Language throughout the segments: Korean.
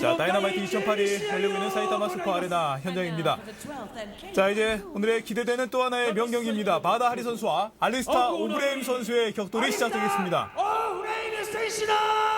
자, 다이너마이트 2008이 열리고 있는 사이타마 슈퍼 아레나 현장입니다. 자, 이제 오늘의 기대되는 또 하나의 명경입니다. 바다 하리 선수와 알리스타 오브레임 선수의 격돌이 시작되겠습니다. 오브레임 스테이시너!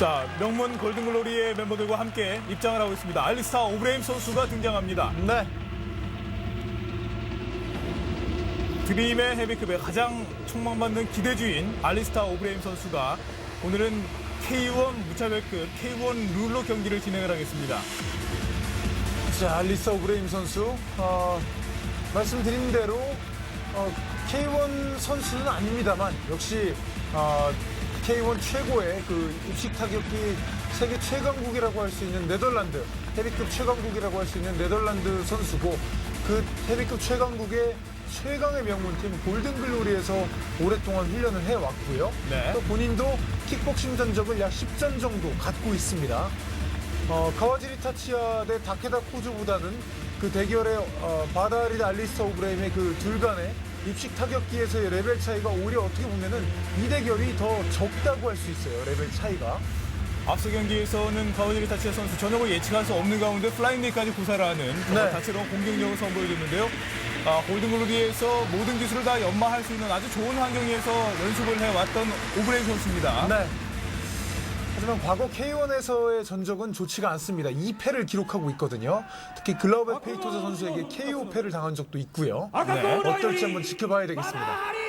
자, 명문 골든글로리의 멤버들과 함께 입장을 하고 있습니다. 알리스타 오브레임 선수가 등장합니다. 네. 드림의 헤비급의 가장 촉망받는 기대주인 알리스타 오브레임 선수가 오늘은 K1 무차별급 K1 룰로 경기를 진행을 하겠습니다. 자, 알리사 오브레임 선수. 어, 말씀드린 대로 어, K1 선수는 아닙니다만 역시 어, K1 최고의 그 입식 타격기 세계 최강국이라고 할 수 있는 네덜란드 헤비급 최강국이라고 할 수 있는 네덜란드 선수고 그 헤비급 최강국의 최강의 명문팀 골든글로리에서 오랫동안 훈련을 해왔고요. 네. 또 본인도 킥복싱 전적을 약 10전 정도 갖고 있습니다. 어, 카와지리 타치야 대 다케다 코즈보다는 그 대결의 어, 바다리 알리스타 오브레임의 그 둘 간의 입식 타격기에서의 레벨 차이가 오히려 어떻게 보면은 이 대결이 더 적다고 할 수 있어요. 레벨 차이가. 앞서 경기에서는 가오지리 타치아 선수 전역을 예측할 수 없는 가운데 플라잉리까지 구사를 하는 네. 다채로운 공격력을 선보여줬는데요. 어, 골든글로비에서 모든 기술을 다 연마할 수 있는 아주 좋은 환경에서 연습을 해왔던 오브레이 선수입니다. 네. 하지만 과거 K1에서의 전적은 좋지가 않습니다. 2패를 기록하고 있거든요. 특히 글라우베 페이토저 선수에게 KO패를 당한 적도 있고요. 네. 어떨지 한번 지켜봐야 되겠습니다.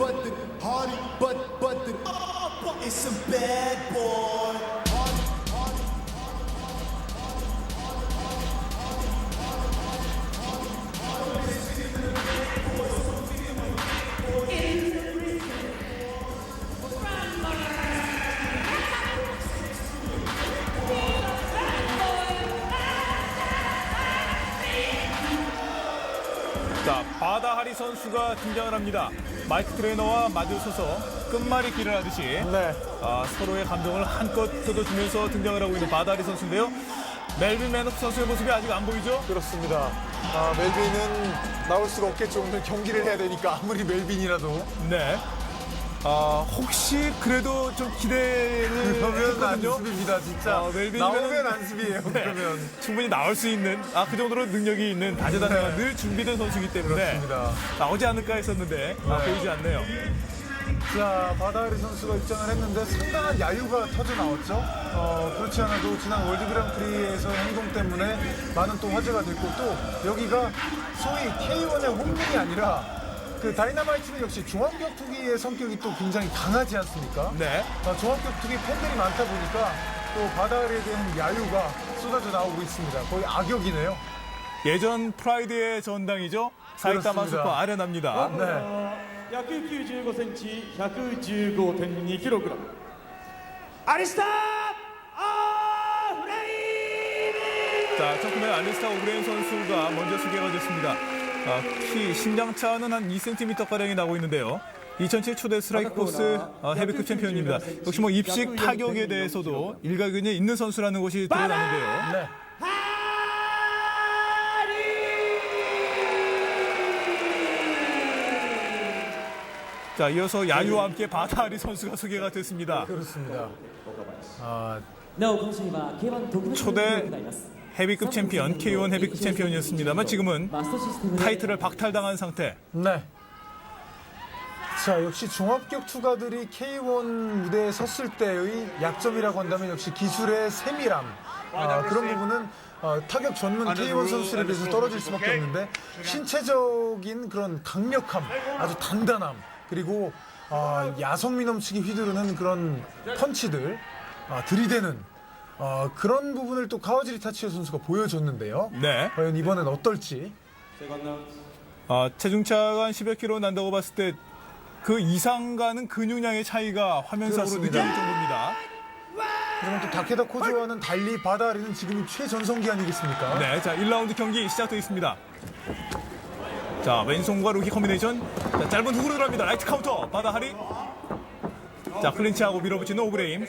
But the party, but the, but the party, but, it's a bad boy. 자, 바다 하리 선수가 등장을 합니다. 마이크 트레이너와 마주서서 끝말이 길을 하듯이 네. 아, 서로의 감정을 한껏 뜯어주면서 등장을 하고 있는 바다 하리 선수인데요. 멜빈 맨업 선수의 모습이 아직 안 보이죠? 그렇습니다. 아, 멜빈은 나올 수가 없겠죠. 오늘 경기를 해야 되니까 아무리 멜빈이라도. 네. 아, 혹시 그래도 좀 기대를 그러면 했거든요. 안습입니다, 진짜. 아, 멜빈이면은- 나오면 안습이에요, 네. 그러면. 충분히 나올 수 있는 아 그 정도로 능력이 있는 다재다능한 늘 준비된 선수이기 때문에 네. 그렇습니다. 나오지 않을까 했었는데 아, 네. 보이지 않네요. 자, 바다리 선수가 입장을 했는데 상당한 야유가 터져 나왔죠. 어, 그렇지 않아도 지난 월드 그랑프리에서의 행동 때문에 많은 또 화제가 됐고 또 여기가 소위 K1의 홈링이 아니라 그 다이나마이트는 역시 종합격투기의 성격이 또 굉장히 강하지 않습니까? 네. 어, 종합격투기 팬들이 많다 보니까 또 바다리에 대한 야유가 쏟아져 나오고 있습니다. 거의 악역이네요. 예전 프라이드의 전당이죠. 사이타마 그렇습니다. 슈퍼 아레나입니다. 네. 195センチ115.2キログラムアリスターオフレイム 자, 청크맨 알리스타 오브레인 선수가 먼저 소개가 됐습니다. 아, 키 신장 차는 한 2cm 가량이 나고 있는데요. 2007 초대 스트라이크포스 아, 헤비급 챔피언입니다. 역시 뭐 입식 타격에 대해서도 일가견이 있는 선수라는 것이 드러나는데요. 네. 자, 이어서 야유와 네. 함께 바다리 선수가 소개가 됐습니다. 네, 그렇습니다. 아, 초대 헤비급 챔피언, K1 헤비급 챔피언이었습니다만 지금은 타이틀을 박탈당한 상태. 네. 자, 역시 종합격 투가들이 K1 무대에 섰을 때의 약점이라고 한다면 역시 기술의 세밀함. 아, 그런 부분은 어, 타격 전문 K1 선수들에 비해서 떨어질 수밖에 없는데 신체적인 그런 강력함, 아주 단단함, 그리고 어, 야성미 넘치게 휘두르는 그런 펀치들, 아, 들이대는 어, 그런 부분을 또 카와지리 타치오 선수가 보여줬는데요. 네. 과연 이번엔 어떨지. 아, 체중차가 한 10여 킬로 난다고 봤을 때 그 이상 가는 근육량의 차이가 화면상으로 그렇습니다. 느껴질 정도입니다. 그러면 또 다케다 코조와는 달리 바다리는 지금이 최전성기 아니겠습니까? 네, 자 1라운드 경기 시작되어 있습니다. 자 왼손과 루키 콤비네이션. 자 짧은 훅으로 들어갑니다. 라이트 카운터 바다하리. 자 클린치하고 밀어붙이는 오브레임.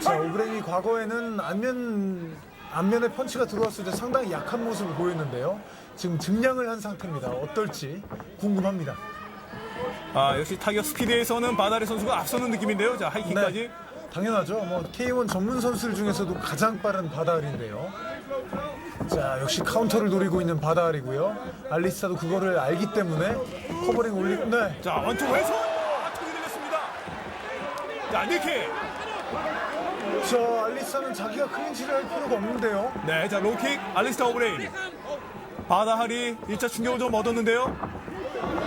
자, 오브레임이 과거에는 안면 안면에 펀치가 들어왔을 때 상당히 약한 모습을 보였는데요. 지금 증량을 한 상태입니다. 어떨지 궁금합니다. 아 역시 타격 스피드에서는 바다리 선수가 앞서는 느낌인데요. 자 하이킹까지. 네, 당연하죠. 뭐 K1 전문 선수들 중에서도 가장 빠른 바다알인데요. 자, 역시 카운터를 노리고 있는 바다알이고요. 알리스타도 그거를 알기 때문에 커버링 올리고 네. 자 원투 왼손. 니키. 저 알리스타는 자기가 클린치를 할 필요가 없는데요. 네, 자 로킥 알리스타 오브레임. 바다하리 1차 충격을 좀 얻었는데요.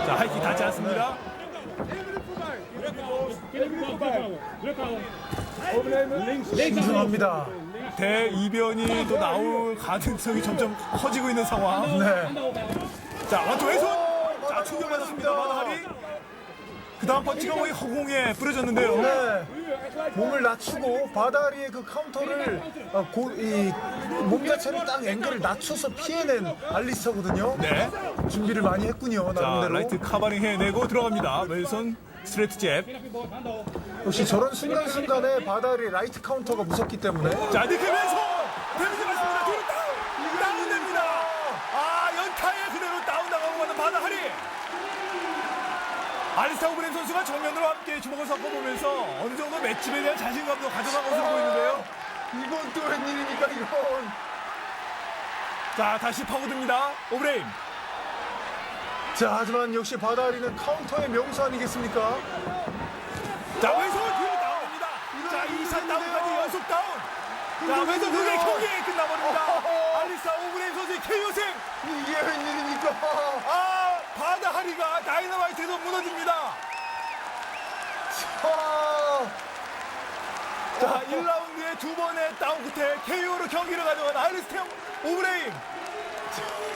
자 하이킥 닿지 않습니다. 신중합니다. 대이변이 또 나올 가능성이 점점 커지고 있는 상황. 네. 자, 원투 왼손! 자, 충격 받았습니다. 그 다음 펀치가 거의 허공에 뿌려졌는데요. 네. 몸을 낮추고 바다리의 그 카운터를 어, 고, 이, 몸 자체를 딱 앵글을 낮춰서 피해낸 알리스타거든요. 네. 준비를 많이 했군요. 자, 나름대로. 라이트 카바링 해내고 들어갑니다. 왼손 스트레이트 잽. 역시 저런 순간순간에 바다리 라이트 카운터가 무섭기 때문에 자, 니크! 데미지 맞습니다. 뒤로 다운! 다운됩니다. 아, 연타에 그대로 다운 나가고 가는 바다하리. 알리스타 오브렌 선수가 정면으로 함께 주먹을 섞어보면서 어느 정도 맷집에 대한 자신감도 가져간 것으로 보이는데요. 이건 또 웬일입니까 이건 자, 다시 파고듭니다. 오브레임. 자 하지만 역시 바다리는 카운터의 명수 아니겠습니까? 자, 왼손 뒤로 다운입니다. 자, 2샷 다운까지 연속 다운. 자, 왼손 두개 경기 끝나버립니다. 알리스타 오브레임 선수의 KO승. 이게 웬일입니까? 아, 바다하리가 다이너마이트에서 무너집니다. 아, 자, 1라운드의 두 번의 다운 끝에 KO로 경기를 가져간 알리스타 오브레임.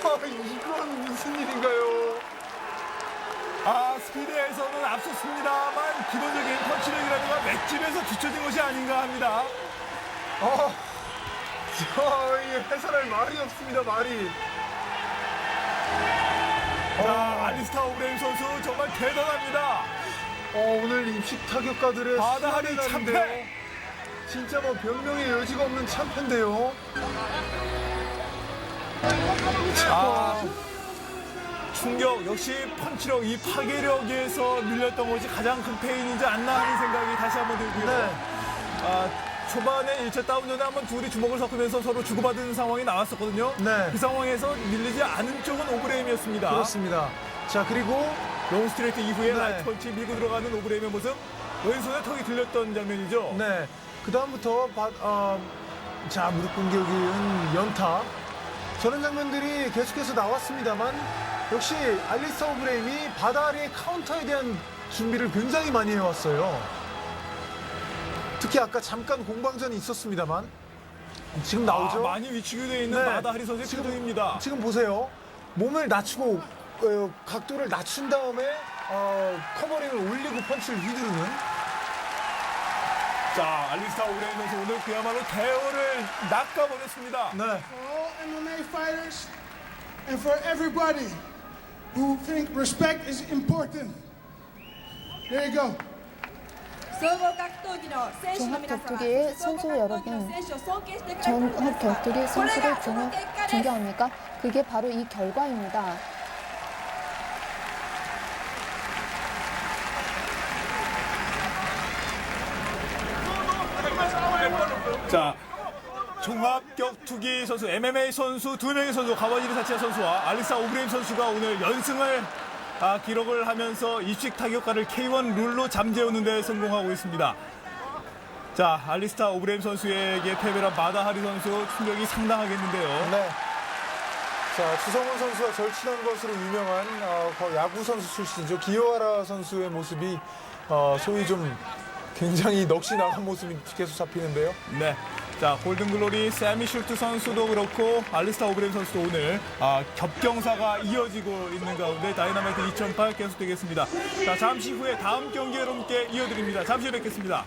아, 이건 무슨 일인가요? 아, 스피드에서는 앞섰습니다만 기본적인 펀치력이라든가 맷집에서 뒤처진 것이 아닌가 합니다. 아, 자, 이게 해설할 말이 없습니다 말이. 자, 알리스타 오브레임 선수 정말 대단합니다. 어, 오늘 입식 타격가들의 바다하리 참패. 진짜 뭐 변명의 여지가 없는 참패인데요. 아, 충격 역시 펀치력 이 파괴력에서 밀렸던 것이 가장 큰 페인이지 않나 하는 생각이 다시 한번 들고요. 네. 아, 초반에 1차 다운 전에 한번 둘이 주먹을 섞으면서 서로 주고받은 상황이 나왔었거든요. 네. 그 상황에서 밀리지 않은 쪽은 오브레임이었습니다. 그렇습니다. 자, 그리고 롱 스트레이트 이후에 네. 라이트 펀치 밀고 들어가는 오브레임의 모습 왼손에 턱이 들렸던 장면이죠. 네. 그 다음부터 바, 어, 자 무릎 공격인 연타 저런 장면들이 계속해서 나왔습니다만 역시 알리스타 오브레임이 바다리의 카운터에 대한 준비를 굉장히 많이 해왔어요. 특히 아까 잠깐 공방전이 있었습니다만 지금 아, 나오죠. 많이 위축이 되어 있는 네. 마다하리 선수의 표정입니다. 지금 보세요. 몸을 낮추고 어, 각도를 낮춘 다음에 어, 커버링을 올리고 펀치를 휘두르는 자, 알리스타 오브레임 선수 오늘 그야말로 대어를 낚아버렸습니다. 네. all MMA fighters and for everybody who think respect is important. There you go. 総合格闘技の選手の皆様、 종합격투기의 総合 선수 格闘技 여러분, の選手を尊敬してくれたことです 전업 격투기 これ 선수를 がその 존- 結果です。 존경합니까? 그게 바로 이 결과입니다. 자, 종합 격투기 선수, MMA 선수 두 명의 선수, 가와지리 사치아 선수와 알리사 오브레임 선수가 오늘 연승을 아, 기록을 하면서 입식 타격가를 K1 룰로 잠재우는 데 성공하고 있습니다. 자, 알리스타 오브레임 선수에게 패배한 마다하리 선수 충격이 상당하겠는데요. 네. 자, 추성훈 선수와 절친한 것으로 유명한 어, 거- 야구 선수 출신이죠. 기요하라 선수의 모습이 어, 소위 좀 굉장히 넋이 나간 모습이 계속 잡히는데요. 네. 자, 골든글로리 세미 슐트 선수도 그렇고 알리스타 오브레임 선수도 오늘 아, 겹경사가 이어지고 있는 가운데 다이나마이트 2008 계속되겠습니다. 자, 잠시 후에 다음 경기 여러분께 이어드립니다. 잠시 후에 뵙겠습니다.